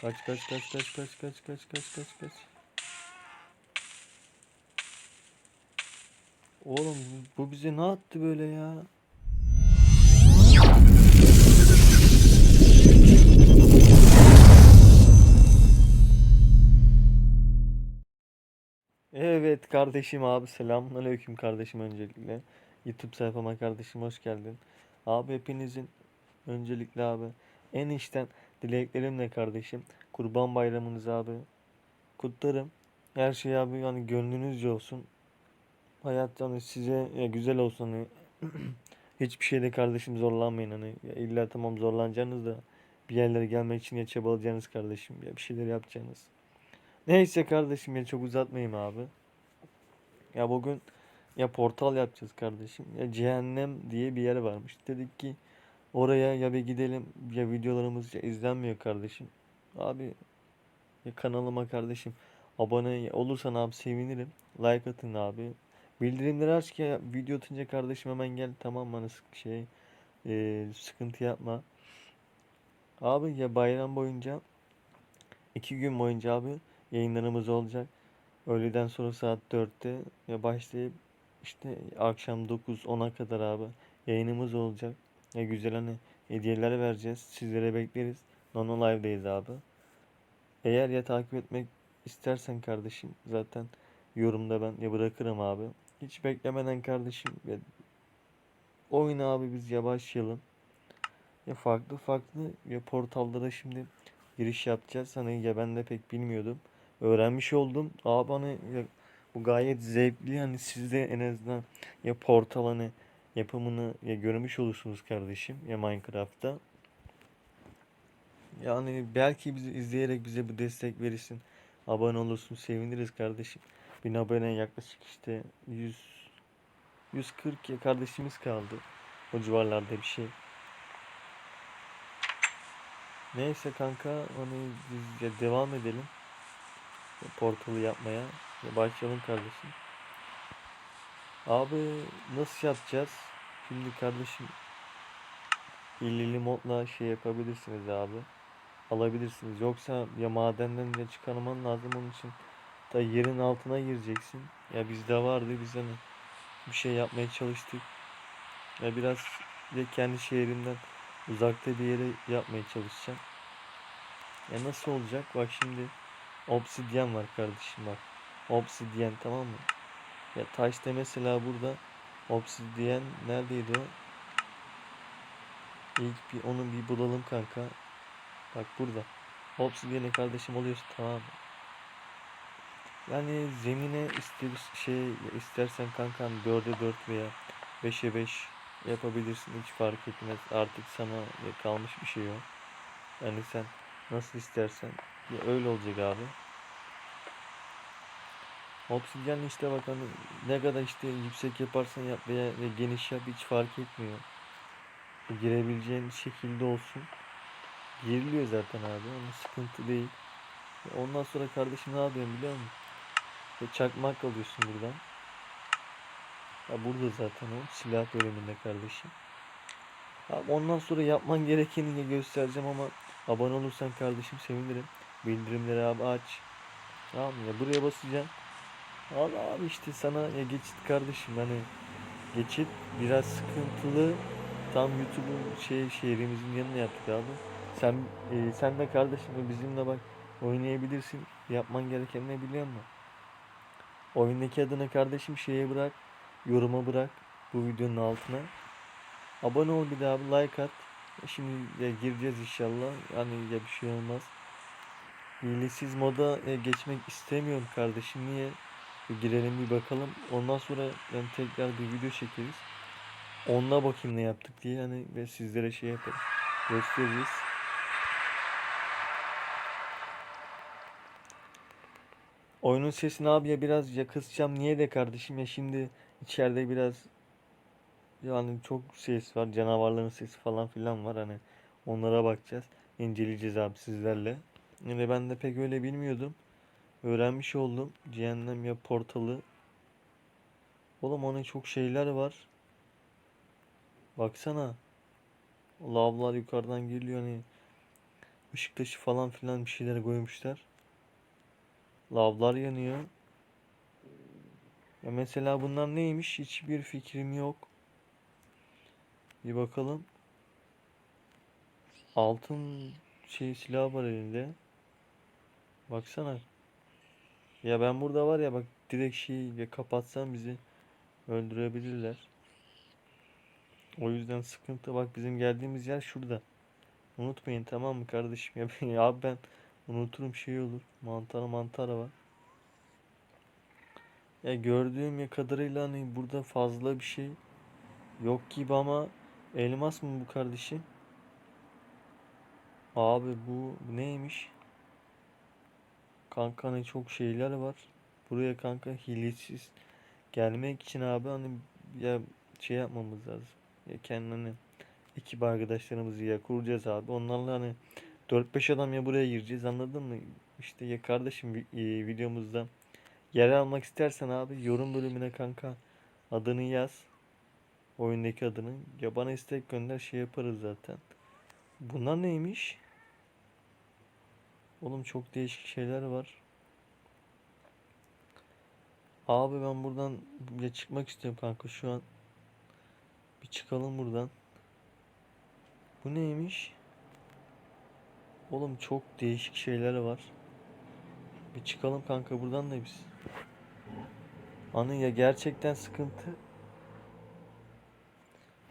Kaç kaç kaç kaç kaç kaç kaç kaç kaç kaç. Oğlum bu, bize ne attı böyle ya? Evet kardeşim abi selamünaleyküm kardeşim öncelikle. YouTube sayfama kardeşim hoş geldin. Abi hepinizin öncelikle abi en içten dileklerimle kardeşim. Kurban bayramınız abi kutlarım. Her şey abi yani gönlünüzce olsun. Hayat hani size ya güzel olsun hani hiçbir şeyde kardeşim zorlanmayın hani ya illa tamam zorlanacaksınız da bir yerlere gelmek için ya çabalayacaksınız kardeşim ya bir şeyler yapacaksınız. Neyse kardeşim ya çok uzatmayayım abi. Ya bugün ya portal yapacağız kardeşim ya cehennem diye bir yer varmış. Dedik ki oraya ya bir gidelim ya videolarımız ya izlenmiyor kardeşim. Abi ya kanalıma kardeşim abone olursan abi sevinirim. Like atın abi. Bildirimleri aç ki video atınca kardeşim hemen gel tamam mı? Hani şey e, sıkıntı yapma. Abi ya bayram boyunca iki gün boyunca abi yayınlarımız olacak. Öğleden sonra saat 4'te ya başlayıp işte akşam 9-10'a kadar abi yayınımız olacak. Ya güzel hani hediyeler vereceğiz. Sizlere bekleriz. Nono Live'deyiz abi. Eğer ya takip etmek istersen kardeşim zaten yorumda ben ya bırakırım abi. Hiç beklemeden kardeşim ya oyuna abi biz ya başlayalım. Ya farklı farklı ya portallara şimdi giriş yapacağız. Hani ya ben de pek bilmiyordum. Öğrenmiş oldum. Abi hani ya bu gayet zevkli. Hani siz de en azından ya portal hani yapımını ya görmüş olursunuz kardeşim ya Minecraft'ta. Yani belki bizi izleyerek bize bu destek verirsin. Abone olursun seviniriz kardeşim. Bin abone yaklaşık işte 100 140 ya kardeşimiz kaldı. O civarlarda bir şey. Neyse kanka hani biz ya devam edelim. Portalı yapmaya. Ya başlayalım kardeşim. Abi nasıl yapacağız? Şimdi kardeşim hileli modla şey yapabilirsiniz abi. Alabilirsiniz. Yoksa ya madenden ya çıkarman lazım onun için. Da yerin altına gireceksin. Ya bizde vardı biz hani bir şey yapmaya çalıştık. Ya biraz ya kendi şehrimden uzakta bir yere yapmaya çalışacağım. Ya nasıl olacak? Bak şimdi obsidyen var kardeşim bak. Obsidyen tamam mı? Ya taşta mesela burada obsidyen neredeydi o? İlk bir onu bir bulalım kanka. Bak burada. Obsidyeni kardeşim oluyorsun tamam? Yani zemine ister şey istersen kankam 4'e 4 veya 5'e 5 yapabilirsin hiç fark etmez. Artık sana kalmış bir şey yok. Yani sen nasıl istersen ya öyle olacak abi. Obsidyen işte bak hani ne kadar işte yüksek yaparsan yap veya ve geniş yap hiç fark etmiyor. Girebileceğin şekilde olsun. Giriliyor zaten abi ama sıkıntı değil. Ondan sonra kardeşim ne yapıyorum biliyor musun? Ve çakmak alıyorsun buradan. Ya burada zaten o silah bölümünde kardeşim. Abi ondan sonra yapman gerekeni göstereceğim ama abone olursan kardeşim sevinirim. Bildirimleri abi aç. Tamam ya buraya basacaksın. Al abi işte sana ya geçit kardeşim hani geçit biraz sıkıntılı. Tam YouTube'un şey şehrimizin yanına yaptık abi. Sen e, sen de kardeşim bizimle bak oynayabilirsin. Yapman gereken ne biliyor musun? Oyundaki adını kardeşim şeye bırak. Yoruma bırak. Bu videonun altına. Abone ol bir daha bir like at. Şimdi ya gireceğiz inşallah. Yani ya bir şey olmaz. Hilesiz moda e, geçmek istemiyorum kardeşim. Niye? Bir girelim bir bakalım. Ondan sonra yani tekrar bir video çekeriz. Onunla bakayım ne yaptık diye hani ve sizlere şey yaparız. Gösteririz. Oyunun sesini abi ya biraz ya kısacağım. Niye de kardeşim ya şimdi içeride biraz yani çok ses var. Canavarların sesi falan filan var hani. Onlara bakacağız. inceleyeceğiz abi sizlerle. Yani ben de pek öyle bilmiyordum. Öğrenmiş oldum. Cehennem ya portalı. Oğlum onun çok şeyler var. Baksana. Lavlar yukarıdan geliyor hani. ışık taşı falan filan bir şeyler koymuşlar. Lavlar yanıyor. Ya mesela bunlar neymiş? Hiçbir fikrim yok. Bir bakalım. Altın şey silah var elinde. Baksana. Ya ben burada var ya bak direkt şeyi kapatsam bizi öldürebilirler. O yüzden sıkıntı bak bizim geldiğimiz yer şurada. Unutmayın tamam mı kardeşim ya, ben- ya ben unuturum şey olur. Mantar mantar var. Ya gördüğüm ya kadarıyla hani burada fazla bir şey yok gibi ama elmas mı bu kardeşim? Abi bu neymiş? Kanka hani çok şeyler var. Buraya kanka hilesiz gelmek için abi hani ya şey yapmamız lazım. Ya kendini ekip arkadaşlarımızı ya kuracağız abi. Onlarla hani 4-5 adam ya buraya gireceğiz anladın mı? İşte ya kardeşim e, videomuzda yer almak istersen abi yorum bölümüne kanka adını yaz. Oyundaki adını. Ya bana istek gönder şey yaparız zaten. Bunlar neymiş? Oğlum çok değişik şeyler var. Abi ben buradan ya çıkmak istiyorum kanka şu an. Bir çıkalım buradan. Bu neymiş? Oğlum çok değişik şeyler var. Bir çıkalım kanka buradan da biz. Anı ya gerçekten sıkıntı.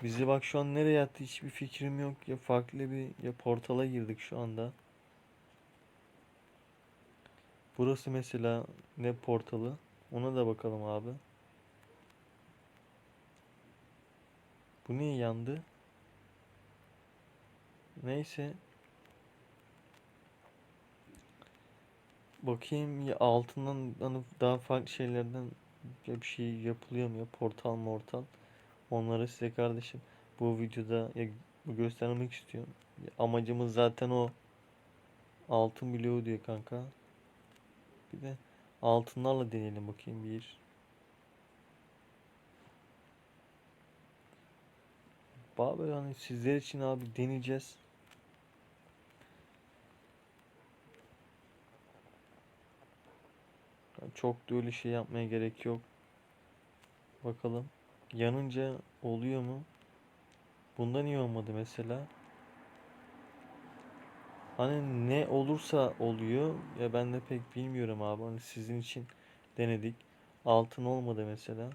Bizi bak şu an nereye attı hiçbir fikrim yok. Ya farklı bir ya portala girdik şu anda. Burası mesela ne portalı? Ona da bakalım abi. Bu niye yandı? Neyse. Bakayım ya altından hani daha farklı şeylerden bir şey yapılıyor mu ya portal mortal. Onları size kardeşim bu videoda ya göstermek istiyorum. Amacımız zaten o. Altın bloğu diyor kanka. Bir de altınlarla deneyelim bakayım bir. Abi yani sizler için abi deneyeceğiz. Çok da öyle şey yapmaya gerek yok. Bakalım. Yanınca oluyor mu? Bunda niye olmadı mesela? Hani ne olursa oluyor ya ben de pek bilmiyorum abi. Hani sizin için denedik. Altın olmadı mesela.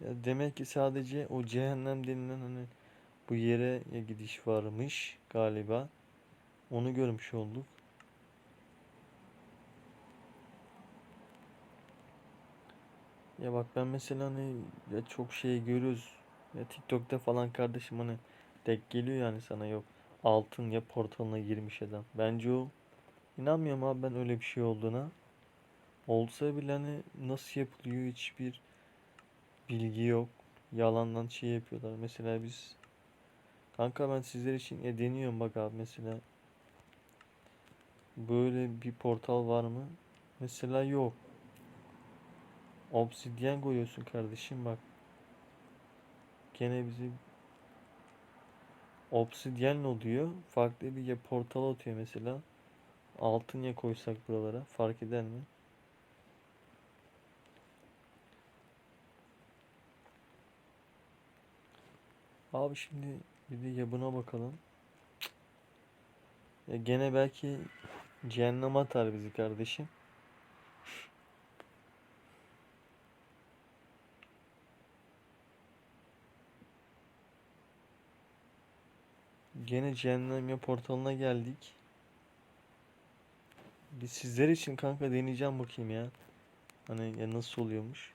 Ya demek ki sadece o cehennem denilen hani bu yere gidiş varmış galiba. Onu görmüş olduk. Ya bak ben mesela hani ya çok şey görüyoruz. Ya TikTok'ta falan kardeşim hani denk geliyor yani sana yok. Altın ya portalına girmiş adam. Bence o inanmıyorum abi ben öyle bir şey olduğuna. Olsa bile hani nasıl yapılıyor hiçbir bilgi yok. Yalandan şey yapıyorlar. Mesela biz kanka ben sizler için e, deniyorum bak abi mesela. Böyle bir portal var mı? Mesela yok. Obsidyen koyuyorsun kardeşim bak. Gene bizi obsidyen oluyor. Farklı bir portal atıyor mesela. Altın ya koysak buralara fark eder mi? Abi şimdi bir de ya buna bakalım. Ya gene belki cehennem atar bizi kardeşim. Gene cehennem portalına geldik. Bir sizler için kanka deneyeceğim bakayım ya. Hani ya nasıl oluyormuş.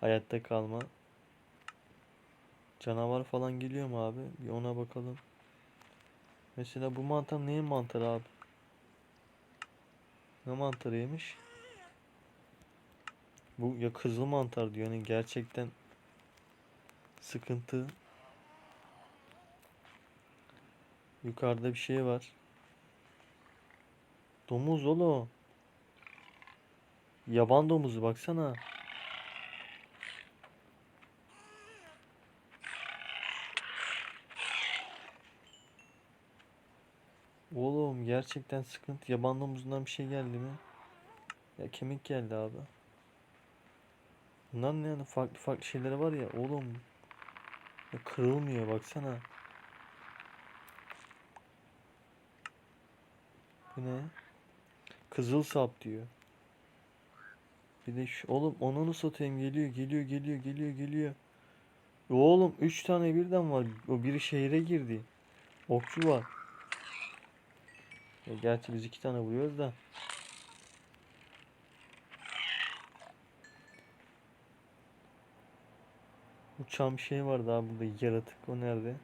Hayatta kalma. Canavar falan geliyor mu abi? Bir ona bakalım. Mesela bu mantar neyin mantarı abi? Ne mantarıymış? Bu ya kızıl mantar diyor. Yani gerçekten sıkıntı. Yukarıda bir şey var. Domuz oğlum. Yaban domuzu baksana. Oğlum gerçekten sıkıntı. Yaban domuzundan bir şey geldi mi? Ya kemik geldi abi. Bunların yani farklı farklı şeyleri var ya oğlum. Ya kırılmıyor baksana. Bu ne? Kızıl sap diyor. Bir de şu oğlum onu satayım geliyor geliyor geliyor geliyor geliyor. Oğlum 3 tane birden var. O biri şehre girdi. Okçu var. Ya gerçi biz iki tane vuruyoruz da. Uçan bir şey vardı abi burada yaratık. O nerede?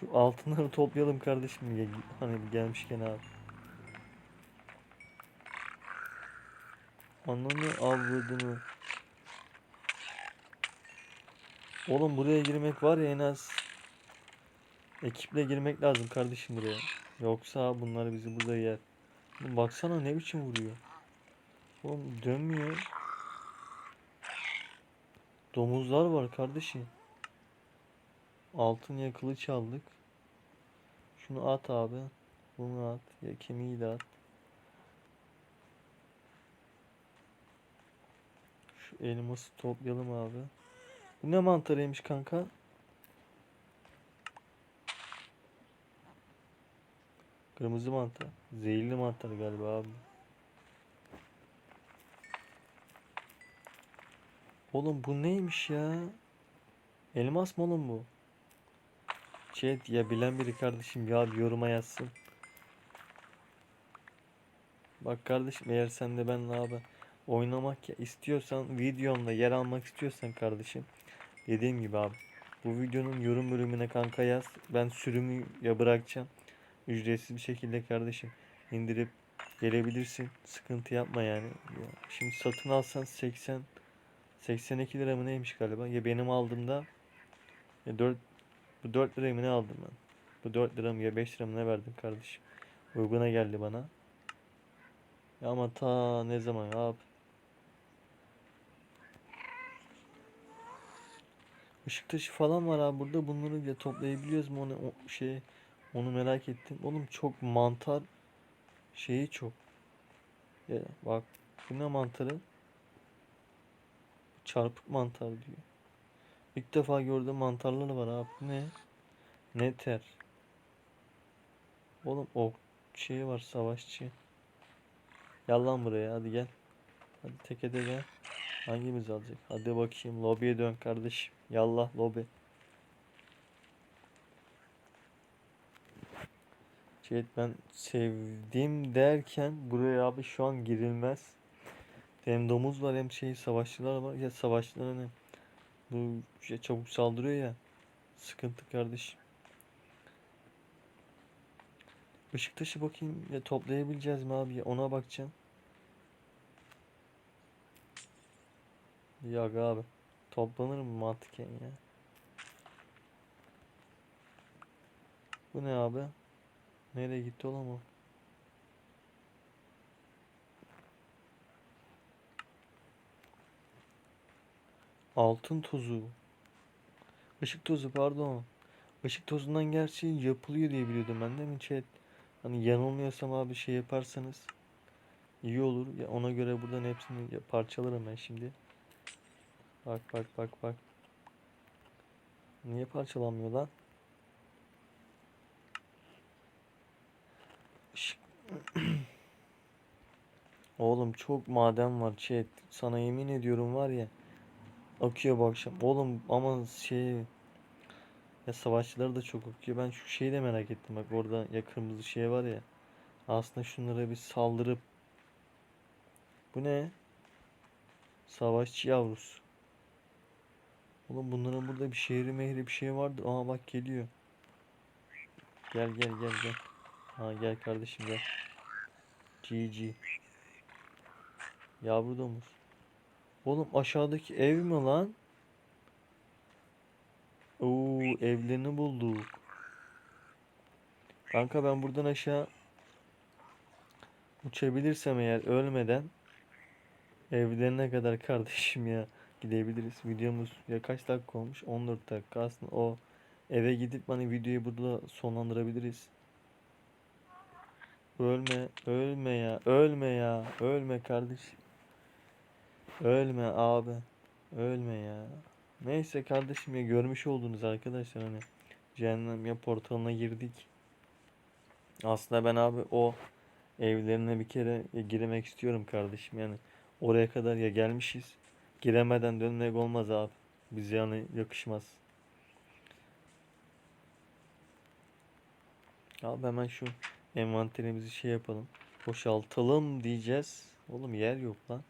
Şu altınları toplayalım kardeşim. Hani gelmişken abi. Ananı avradını. Oğlum buraya girmek var ya en az ekiple girmek lazım kardeşim buraya. Yoksa bunlar bizi burada yer. Oğlum baksana ne biçim vuruyor. Oğlum dönmüyor. Domuzlar var kardeşim. Altın ya kılıç aldık. Şunu at abi. Bunu at. Ya kemiği de at. Şu elması toplayalım abi. Bu ne mantarıymış kanka? Kırmızı mantar. Zehirli mantar galiba abi. Oğlum bu neymiş ya? Elmas mı oğlum bu? Chat ya bilen biri kardeşim ya bir yoruma yazsın. Bak kardeşim eğer sen de benle abi oynamak istiyorsan videomda yer almak istiyorsan kardeşim dediğim gibi abi bu videonun yorum bölümüne kanka yaz. Ben sürümü ya bırakacağım. Ücretsiz bir şekilde kardeşim indirip gelebilirsin. Sıkıntı yapma yani. Ya, şimdi satın alsan 80 82 lira mı neymiş galiba? Ya benim aldığımda ya 4 bu 4 lirayı mı ne aldım ben bu 4 lira ya 5 lira ne verdim kardeşim uyguna geldi bana ya ama ta ne zaman abi Işık taşı falan var abi burada bunları ya toplayabiliyoruz mu onu o şey onu merak ettim. Oğlum çok mantar şeyi çok. Ya bak bu ne mantarı? Çarpık mantar diyor. İlk defa gördüğüm mantarlar var abi. Bu ne? Neter. Oğlum o şey var savaşçı. Gel lan buraya hadi gel. Hadi teke de gel. Hangimiz alacak? Hadi bakayım lobiye dön kardeşim. Yallah lobi. Chat ben sevdim derken buraya abi şu an girilmez. Hem domuz var hem şey savaşçılar var. Ya savaşçılar hani bu şey çabuk saldırıyor ya. Sıkıntı kardeşim. Işık taşı bakayım ya toplayabileceğiz mi abi ya ona bakacağım. Yok abi. Toplanır mı mantıken ya? Bu ne abi? Nereye gitti oğlum Altın tozu. Işık tozu pardon. Işık tozundan gerçi yapılıyor diye biliyordum ben de mi chat? Hani yanılmıyorsam abi şey yaparsanız iyi olur. Ya ona göre buradan hepsini parçalarım ben şimdi. Bak bak bak bak. Niye parçalanmıyor lan? Oğlum çok maden var chat. Sana yemin ediyorum var ya. Akıyor bu akşam. Oğlum ama şey ya savaşçıları da çok akıyor. Ben şu şeyi de merak ettim bak orada ya kırmızı şey var ya. Aslında şunlara bir saldırıp Bu ne? Savaşçı yavrusu. Oğlum bunların burada bir şehri mehri bir şey vardır. Aa bak geliyor. Gel gel gel gel. Ha gel kardeşim gel. GG. Yavru domuz. Oğlum aşağıdaki ev mi lan? Oo evlerini bulduk. Kanka ben buradan aşağı uçabilirsem eğer ölmeden evlerine kadar kardeşim ya gidebiliriz. Videomuz ya kaç dakika olmuş? 14 dakika aslında o eve gidip hani videoyu burada sonlandırabiliriz. Ölme, ölme ya, ölme ya, ölme kardeşim. Ölme abi, ölme ya. Neyse kardeşim ya görmüş oldunuz arkadaşlar hani cehennem ya portalına girdik. Aslında ben abi o evlerine bir kere girmek istiyorum kardeşim yani oraya kadar ya gelmişiz. Giremeden dönmek olmaz abi. Bize yani yakışmaz. Abi hemen şu envanterimizi şey yapalım. Boşaltalım diyeceğiz. Oğlum yer yok lan.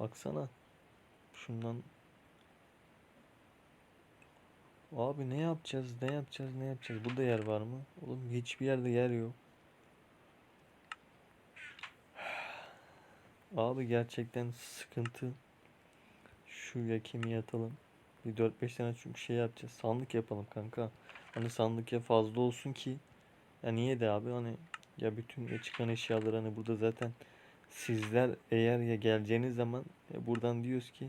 Baksana. Şundan Abi ne yapacağız? Ne yapacağız? Ne yapacağız? Burada yer var mı? Oğlum hiçbir yerde yer yok. Abi gerçekten sıkıntı. Şu yakimi atalım. Bir 4-5 tane çünkü şey yapacağız. Sandık yapalım kanka. Hani sandık ya fazla olsun ki. Ya niye de abi hani ya bütün çıkan eşyalar hani burada zaten sizler eğer ya geleceğiniz zaman ya buradan diyoruz ki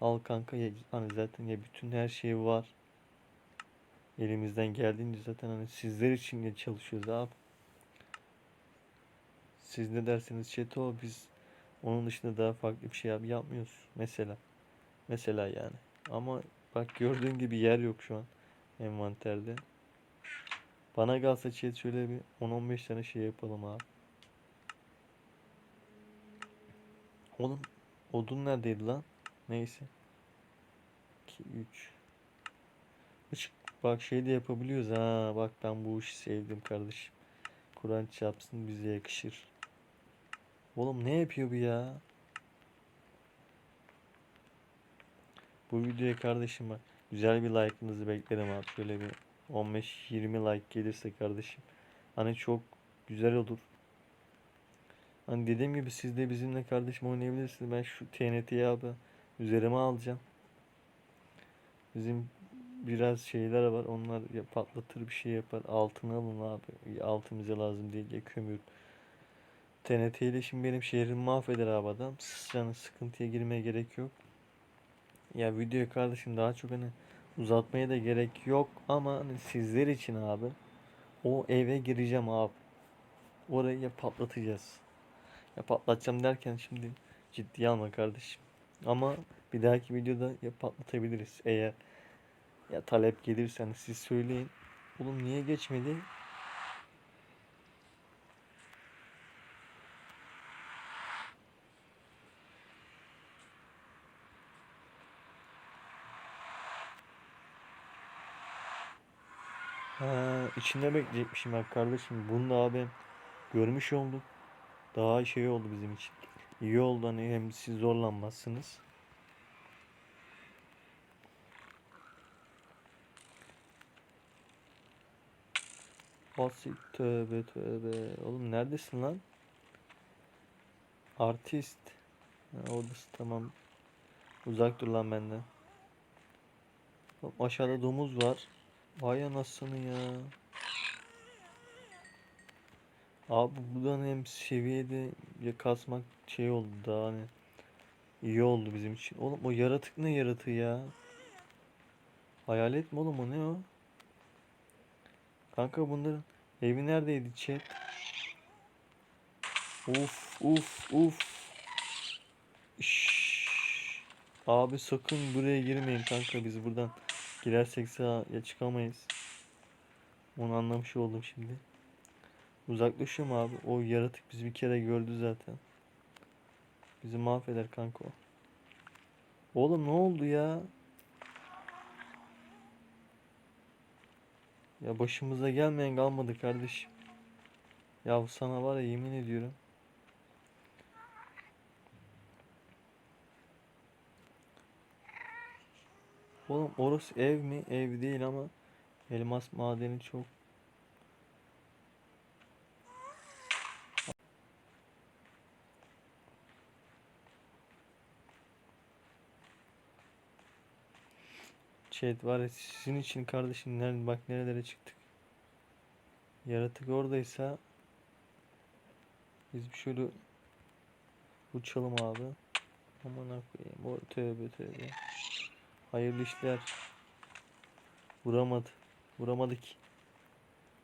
al kanka ya hani zaten ya bütün her şey var. Elimizden geldiğince zaten hani sizler için ya çalışıyoruz abi. Siz ne derseniz chat o biz onun dışında daha farklı bir şey abi yapmıyoruz. Mesela. Mesela yani. Ama bak gördüğün gibi yer yok şu an envanterde. Bana kalsa chat şöyle bir 10-15 tane şey yapalım abi. Oğlum odun neredeydi lan? Neyse. 2 3 Işık bak şey de yapabiliyoruz ha. Bak ben bu işi sevdim kardeşim. Kur'an çarpsın bize yakışır. Oğlum ne yapıyor bu ya? Bu videoya kardeşim güzel bir like'ınızı beklerim abi. Şöyle bir 15-20 like gelirse kardeşim. Hani çok güzel olur. Hani dediğim gibi siz de bizimle kardeşim oynayabilirsiniz. Ben şu TNT'yi abi üzerime alacağım. Bizim biraz şeyler var. Onlar ya patlatır bir şey yapar. Altını alın abi. Altın bize lazım değil ya kömür. TNT ile şimdi benim şehrimi mahveder abi adam. Yani sıkıntıya girmeye gerek yok. Ya videoyu kardeşim daha çok hani uzatmaya da gerek yok ama hani sizler için abi o eve gireceğim abi. Orayı patlatacağız. Ya patlatacağım derken şimdi ciddiye alma kardeşim. Ama bir dahaki videoda ya patlatabiliriz eğer ya talep gelirse hani siz söyleyin. Oğlum niye geçmedi? Ha, içinde bekleyecekmişim bak kardeşim. Bunu da abi görmüş olduk. Daha şey oldu bizim için. İyi oldu hani hem siz zorlanmazsınız. Asit tövbe tövbe. Oğlum neredesin lan? Artist. Ha, oradasın tamam. Uzak dur lan benden. Aşağıda domuz var. Vay anasını ya. Abi buradan hem seviyede ya kasmak şey oldu daha hani iyi oldu bizim için. Oğlum o yaratık ne yaratığı ya? Hayalet mi oğlum o ne o? Kanka bunların evi neredeydi chat? Uf uf uf. Şşş. Abi sakın buraya girmeyin kanka biz buradan girersek sağ ya çıkamayız. Onu anlamış oldum şimdi. Uzaklaşıyorum abi. O yaratık bizi bir kere gördü zaten. Bizi mahveder kanka o. Oğlum ne oldu ya? Ya başımıza gelmeyen kalmadı kardeşim. Ya sana var ya yemin ediyorum. Oğlum orası ev mi? Ev değil ama elmas madeni çok. Chat var ya sizin için kardeşim nerede bak nerelere çıktık. Yaratık oradaysa biz bir şöyle uçalım abi. Aman koyayım. Tövbe tövbe. Hayırlı işler. Vuramadı. Vuramadık.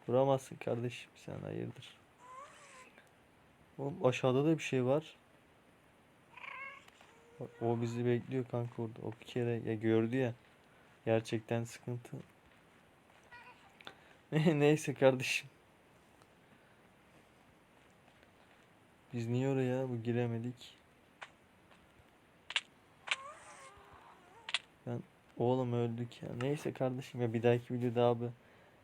Vuramazsın kardeşim sen hayırdır. Oğlum aşağıda da bir şey var. O bizi bekliyor kanka orada. O bir kere ya gördü ya. Gerçekten sıkıntı. Neyse kardeşim. Biz niye oraya bu giremedik? Ben oğlum öldük ya. Neyse kardeşim ya bir dahaki videoda abi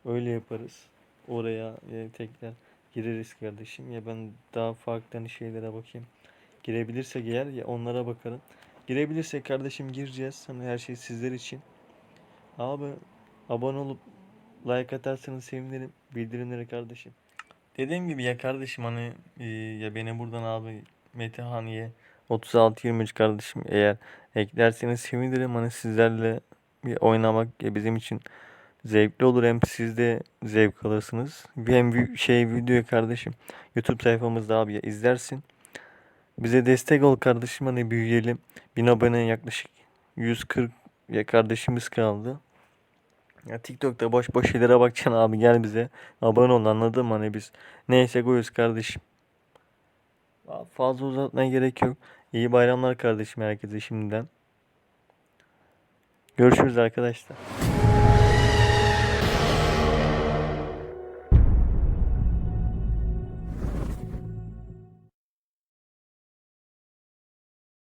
öyle yaparız. Oraya ya tekrar gireriz kardeşim. Ya ben daha farklı hani şeylere bakayım. Girebilirsek eğer ya onlara bakarım. Girebilirsek kardeşim gireceğiz. Hani her şey sizler için. Abi abone olup like atarsanız sevinirim. Bildirimleri kardeşim. Dediğim gibi ya kardeşim hani e, ya beni buradan abi Metehaniye 3623 kardeşim eğer eklerseniz sevinirim. Hani sizlerle bir oynamak ya bizim için zevkli olur hem siz de zevk alırsınız. Hem şey video kardeşim YouTube sayfamızda abi ya izlersin. Bize destek ol kardeşim hani büyüyelim. 1000 abone yaklaşık 140 ya kardeşimiz kaldı. Ya TikTok'ta boş boş şeylere bakacaksın abi gel bize. Abone ol anladın mı hani biz neyse koyuz kardeşim. Fazla uzatmaya gerek yok. İyi bayramlar kardeşim herkese şimdiden. Görüşürüz arkadaşlar.